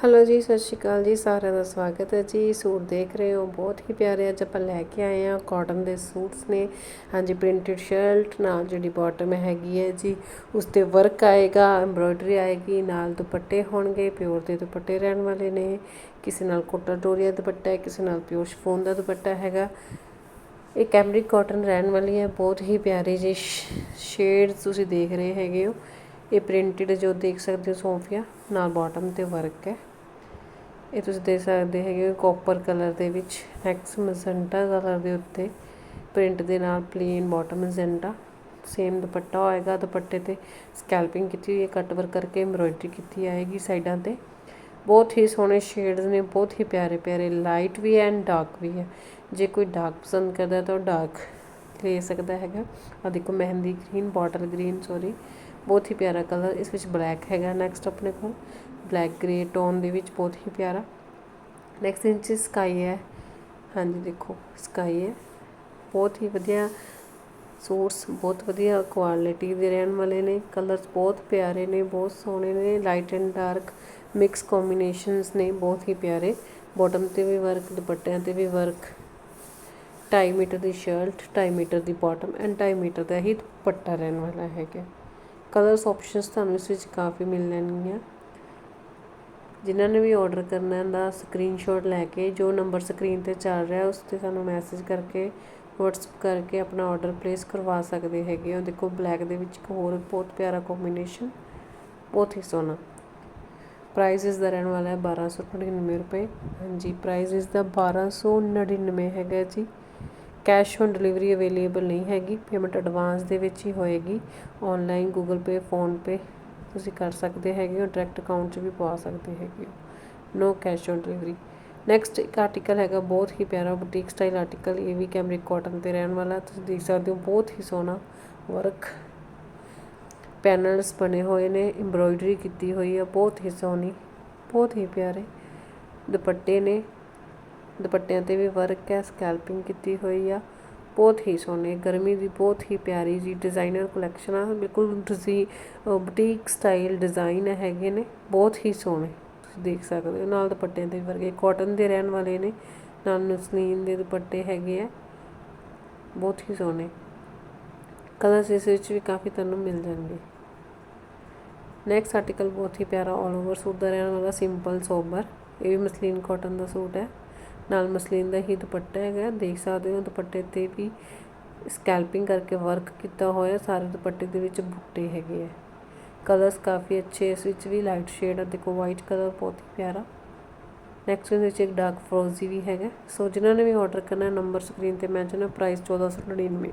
Hello ਜੀ, ਸਤਿ ਸ਼੍ਰੀ ਅਕਾਲ ਜੀ, ਸਾਰਿਆਂ ਦਾ ਸਵਾਗਤ ਹੈ ਜੀ। ਸੂਟ ਦੇਖ ਰਹੇ ਹੋ, ਬਹੁਤ ਹੀ ਪਿਆਰੇ। ਅੱਜ ਆਪਾਂ ਲੈ ਕੇ ਆਏ ਆ ਕਾਟਨ ਦੇ ਸੂਟਸ ਨੇ। ਹਾਂਜੀ ਪ੍ਰਿੰਟਡ ਸ਼ਰਟ ਨਾਲ ਜਿਹੜੀ ਬਾਟਮ ਹੈਗੀ ਹੈ ਜੀ, ਉਸ ਤੇ ਵਰਕ ਆਏਗਾ ਐਮਬ੍ਰੋਇਡਰੀ ਆਏਗੀ, ਨਾਲ ਦੁਪੱਟੇ ਹੋਣਗੇ ਪਿਓਰ ਦੇ ਦੁਪੱਟੇ ਰਹਿਣ ਵਾਲੇ ਨੇ। ਕਿਸੇ ਨਾਲ ਕੋਟਾ ਡੋਰੀਆ ਦੁਪੱਟਾ ਹੈ, ਕਿਸੇ ਨਾਲ ਪਿਓਰ ਸ਼ਫੋਨ ਦਾ ਦੁਪੱਟਾ ਹੈਗਾ। ਇਹ ਕੈਮਰਿਕ ਕਾਟਨ ਰਹਿਣ ਵਾਲੀ ਹੈ, ਬਹੁਤ ਹੀ ਪਿਆਰੀ ਜੀ ਸ਼ੇਡ ਤੁਸੀਂ ਦੇਖ ਰਹੇ ਹੈਗੇ ਹੋ। ਇਹ ਪ੍ਰਿੰਟਡ ਜੋ ਦੇਖ ਸਕਦੇ ਹੋ, ਸੋਫੀਆ, ਨਾਲ ਬਾਟਮ ਤੇ ਵਰਕ ਹੈ। ਇਹ ਤੁਸੀਂ ਦੇਖ ਸਕਦੇ ਹੈਗੇ ਕਾਪਰ ਕਲਰ ਦੇ ਵਿੱਚ ਨੈਕਸ ਮਜ਼ੰਟਾ ਕਲਰ ਦੇ ਉੱਤੇ ਪ੍ਰਿੰਟ ਦੇ ਨਾਲ plain bottom magenta same dupatta ਹੋਏਗਾ, ਦੁਪੱਟੇ ਤੇ ਸਕੈਲਪਿੰਗ ਕੀਤੀ ਹੋਈ ਹੈ ਕੱਟ ਵਰਕ ਕਰਕੇ ਐਮਬ੍ਰੋਇਡਰੀ ਕੀਤੀ ਆਏਗੀ ਸਾਈਡਾਂ ਤੇ। ਬਹੁਤ ਹੀ ਸੋਹਣੇ ਸ਼ੇਡਸ ਨੇ, ਬਹੁਤ ਹੀ ਪਿਆਰੇ ਪਿਆਰੇ ਲਾਈਟ ਵੀ ਹੈ ਐਂਡ ਡਾਰਕ ਵੀ ਹੈ। ਜੇ ਕੋਈ ਡਾਰਕ ਪਸੰਦ ਕਰਦਾ ਤਾਂ ਉਹ ਡਾਰਕ ਲੈ ਸਕਦਾ ਹੈਗਾ। ਆ ਦੇਖੋ mehndi green bottle green sorry ਬਹੁਤ ਹੀ ਪਿਆਰਾ ਕਲਰ, ਇਸ ਵਿੱਚ ਬਲੈਕ ਹੈਗਾ ਨੈਕਸਟ ਆਪਣੇ ਕੋਲ ਬਲੈਕ ਗ੍ਰੇ ਟੋਨ ਦੇ ਵਿੱਚ ਬਹੁਤ ਹੀ ਪਿਆਰਾ। ਨੈਕਸਟ ਇੰਚ ਸਕਾਈ ਹੈ। ਹਾਂਜੀ, ਦੇਖੋ ਸਕਾਈ ਹੈ। ਬਹੁਤ ਹੀ ਵਧੀਆ ਸੂਟਸ ਬਹੁਤ ਵਧੀਆ ਕੁਆਲਿਟੀ ਦੇ ਰਹਿਣ ਵਾਲੇ ਨੇ। ਕਲਰਸ ਬਹੁਤ ਪਿਆਰੇ ਨੇ, ਬਹੁਤ ਸੋਹਣੇ ਨੇ light and dark mix combinations ਨੇ, ਬਹੁਤ ਹੀ ਪਿਆਰੇ। ਬਾਟਮ ਤੇ ਵੀ ਵਰਕ ਦੁਪੱਟਿਆਂ ਤੇ ਵੀ ਵਰਕ 2.5 ਮੀਟਰ ਦੀ ਸ਼ਰਟ 2.5 ਮੀਟਰ ਦੀ ਬਾਟਮ ਐਂਡ 2.5 ਮੀਟਰ ਦਾ ਹੀ ਦੁਪੱਟਾ ਰਹਿਣ ਵਾਲਾ ਹੈਗਾ। ਕਲਰਸ ਆਪਸ਼ਨਸ ਤੁਹਾਨੂੰ ਇਸ ਵਿੱਚ ਕਾਫੀ ਮਿਲ ਲੈਣਗੀਆਂ ਜਿਨ੍ਹਾਂ ਨੇ ਵੀ ਆਰਡਰ ਕਰਨਾ ਦਾ ਸਕਰੀਨਸ਼ਾਟ ਲੈ ਕੇ ਜੋ ਨੰਬਰ ਸਕਰੀਨ ਤੇ ਚੱਲ ਰਿਹਾ, ਉਸ ਤੇ ਸਾਨੂੰ ਮੈਸੇਜ ਕਰਕੇ, WhatsApp ਕਰਕੇ ਆਪਣਾ ਆਰਡਰ ਪਲੇਸ ਕਰਵਾ ਸਕਦੇ ਹੈਗੇ ਹੋ। ਦੇਖੋ ਬਲੈਕ ਦੇ ਵਿੱਚ ਇੱਕ ਹੋਰ ਬਹੁਤ ਪਿਆਰਾ ਕੰਬੀਨੇਸ਼ਨ ਬਹੁਤ ਹੀ ਸੋਹਣਾ। ਪ੍ਰਾਈਸ ਇਸ ਦਾ ਰਹਿਣ ਵਾਲਾ ਹੈ 1299 ਰੁਪਏ। ਹਾਂਜੀ ਪ੍ਰਾਈਸ ਇਸ ਦਾ 1299 ਹੈਗਾ ਜੀ। ਕੈਸ਼ ਔਨ ਡਿਲੀਵਰੀ ਅਵੇਲੇਬਲ ਨਹੀਂ ਹੈਗੀ, ਪੇਮੈਂਟ ਐਡਵਾਂਸ ਦੇ ਵਿੱਚ ਹੀ ਹੋਏਗੀ। Online Google Pay, PhonePe ਤੁਸੀਂ ਕਰ ਸਕਦੇ ਹੈਗੇ ਹੋ, ਡਾਇਰੈਕਟ ਅਕਾਊਂਟ 'ਚ ਵੀ ਪਵਾ ਸਕਦੇ ਹੈਗੇ ਹੋ। No cash on delivery. Next ਇੱਕ ਆਰਟੀਕਲ ਹੈਗਾ, ਬਹੁਤ ਹੀ ਪਿਆਰਾ ਬੁਟੀਕ ਸਟਾਈਲ ਆਰਟੀਕਲ, ਇਹ ਵੀ ਕੈਮਰਿਕ ਕਾਟਨ ਤੇ ਰਹਿਣ ਵਾਲਾ, ਤੁਸੀਂ ਦੇਖ ਸਕਦੇ ਹੋ, ਬਹੁਤ ਹੀ ਸੋਹਣਾ ਵਰਕ। ਪੈਨਲਸ ਬਣੇ ਹੋਏ ਨੇ ਐਮਬ੍ਰੋਇਡਰੀ ਕੀਤੀ ਹੋਈ ਹੈ ਬਹੁਤ ਹੀ ਸੋਹਣੀ, ਬਹੁਤ ਹੀ ਪਿਆਰੇ ਦੁਪੱਟੇ ਨੇ। ਦੁਪੱਟਿਆਂ ਤੇ ਵੀ ਵਰਕ ਹੈ ਸਕੈਲਪਿੰਗ ਕੀਤੀ ਹੋਈ ਆ। ਬਹੁਤ ਹੀ ਸੋਹਣੇ, ਗਰਮੀ ਦੀ ਬਹੁਤ ਹੀ ਪਿਆਰੀ ਜੀ ਡਿਜ਼ਾਈਨਰ ਕਲੈਕਸ਼ਨ ਆ। ਬਿਲਕੁਲ ਤੁਸੀਂ ਬੁਟੀਕ ਸਟਾਈਲ ਡਿਜ਼ਾਈਨ ਹੈਗੇ ਨੇ, ਬਹੁਤ ਹੀ ਸੋਹਣੇ। ਤੁਸੀਂ ਦੇਖ ਸਕਦੇ ਹੋ, ਨਾਲ ਦੁਪੱਟਿਆਂ ਦੇ ਵਰਗੇ ਕਾਟਨ ਦੇ ਰਹਿਣ ਵਾਲੇ ਨੇ, ਨਾਲ ਨਸਲੀਨ ਦੇ ਦੁਪੱਟੇ ਹੈਗੇ ਆ। ਬਹੁਤ ਹੀ ਸੋਹਣੇ। ਕਲਰਸ ਇਸ ਵਿੱਚ ਵੀ ਕਾਫੀ ਤੁਹਾਨੂੰ ਮਿਲ ਜਾਣਗੇ। ਨੈਕਸਟ ਆਰਟੀਕਲ ਬਹੁਤ ਹੀ ਪਿਆਰਾ ਆਲ ਓਵਰ ਸੂਟ ਦਾ ਰਹਿਣ ਵਾਲਾ ਸਿੰਪਲ ਸੋਬਰ ਇਹ ਵੀ ਮਸਲੀਨ ਕਾਟਨ ਦਾ ਸੂਟ ਹੈ। ਨਾਲ ਮਸਲੀਨ ਦਾ ਹੀ ਦੁਪੱਟਾ ਹੈਗਾ, ਦੇਖ ਸਕਦੇ ਹੋ ਦੁਪੱਟੇ ਤੇ ਵੀ ਸਕੈਲਪਿੰਗ ਕਰਕੇ ਵਰਕ ਕੀਤਾ ਹੋਇਆ, ਸਾਰੇ ਦੁਪੱਟੇ ਦੇ ਵਿੱਚ ਬੁੱਟੇ ਹੈਗੇ ਆ। ਕਲਰਸ ਕਾਫੀ ਅੱਛੇ, ਇਸ ਵਿੱਚ ਵੀ ਲਾਈਟ ਸ਼ੇਡ ਆ, ਦੇਖੋ ਵਾਈਟ ਕਲਰ ਬਹੁਤ ਹੀ ਪਿਆਰਾ। ਨੈਕਸਟ ਦੇ ਵਿੱਚ ਇੱਕ ਡਾਰਕ ਫਰੋਜ਼ੀ ਵੀ ਹੈਗਾ। ਸੋ ਜਿਨ੍ਹਾਂ ਨੇ ਵੀ ਆਰਡਰ ਕਰਨਾ ਨੰਬਰ ਸਕਰੀਨ ਤੇ ਮੈਂਸ਼ਨ ਹੈ ਪ੍ਰਾਈਸ 1499